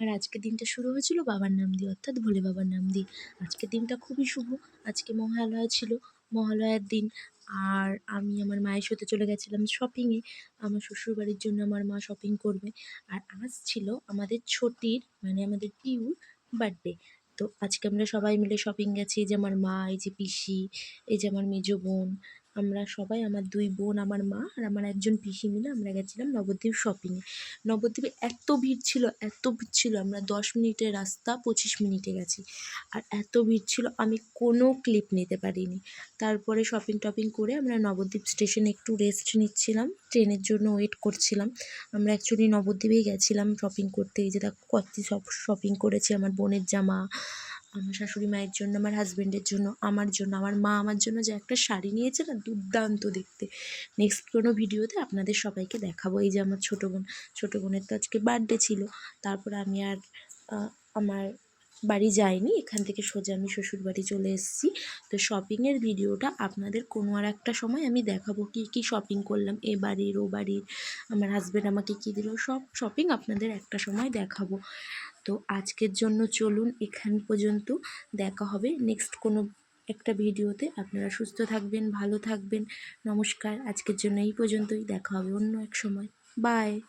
আর আজকের দিনটা শুরু হয়েছিল বাবার নাম দিয়ে, অর্থাৎ ভোলে বাবার নাম দিয়ে। আজকের দিনটা খুবই শুভ। আজকে মহালয়া ছিল, মহালয়ার দিন। আর আমি আমার মায়ের সাথে চলে গেছিলাম শপিংয়ে আমার শ্বশুরবাড়ির জন্য আমার মা শপিং করবে। আর আজ ছিল আমাদের ছোটির মানে আমাদের পিউর বার্থডে তো আজকে আমরা সবাই মিলে শপিং গেছি। এই যে আমার মা, এই যে পিসি, এই যে আমার মেজো বোন আমরা সবাই, আমার দুই বোন, আমার মা আর আমার একজন পিসি মিলে আমরা গেছিলাম নবদ্বীপ শপিংয়ে নবদ্বীপে এত ভিড় ছিল, এত ভিড় ছিল, আমরা দশ মিনিটের রাস্তা, পঁচিশ মিনিটে গেছি। আর এত ভিড় ছিল, আমি কোনো ক্লিপ নিতে পারিনি। তারপরে শপিং টপিং করে আমরা নবদ্বীপ স্টেশনে একটু রেস্ট নিচ্ছিলাম, ট্রেনের জন্য ওয়েট করছিলাম। আমরা অ্যাকচুয়ালি নবদ্বীপেই গেছিলাম শপিং করতে। এই যে দেখো, কত সব শপিং করেছি আমার বোনের জামা আমার শাশুড়ি মায়ের জন্য, আমার হাজব্যান্ডের জন্য, আমার জন্য, আমার মা আমার জন্য যে একটা শাড়ি নিয়েছে না দুর্দান্ত দেখতে। নেক্সট কোনো ভিডিওতে আপনাদের সবাইকে দেখাবো। এই যে আমার ছোটো বোন, ছোটো বোনের তো আজকে বার্থডে ছিল। তারপর আমি আর আমার বাড়ি যাইনি, এখান থেকে সোজা আমি শ্বশুর বাড়ি চলে এসেছি। তো শপিংয়ের ভিডিওটা আপনাদের কোনো আর একটা সময় আমি দেখাবো কী কী শপিং করলাম, এ বাড়ির, ও বাড়ির, আমার হাজব্যান্ড আমাকে কী দিল, সব শপিং আপনাদের একটা সময় দেখাবো। তো আজকের জন্য চলুন এখান পর্যন্ত, দেখা হবে নেক্সট কোনো একটা ভিডিওতে। আপনারা সুস্থ থাকবেন, ভালো থাকবেন, নমস্কার, আজকের জন্য এই পর্যন্তই, দেখা হবে অন্য এক সময়। বাই